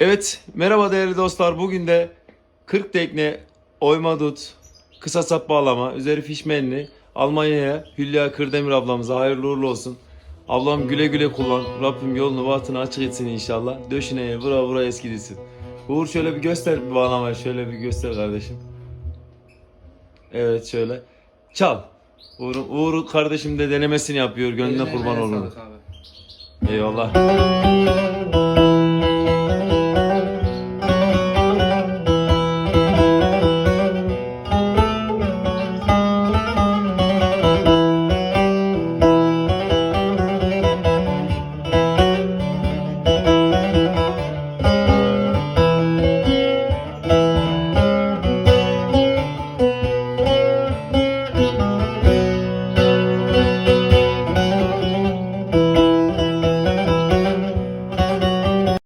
Evet, merhaba değerli dostlar. Bugün de 40 tekne oyma dut, kısa sap bağlama, üzeri fişmenli Almanya'ya Hülya Kırdemir ablamıza hayırlı uğurlu olsun. Ablam güle güle kullan. Rabbim yolunu bahtını açık etsin inşallah. Döşineye vura vura eskidesin. Uğur şöyle bir göster bir bağlamayı. Şöyle bir göster kardeşim. Evet şöyle. Çal. Uğur, Uğur kardeşim de denemesini yapıyor. Gönlüne kurban olun. sağlık. Eyvallah.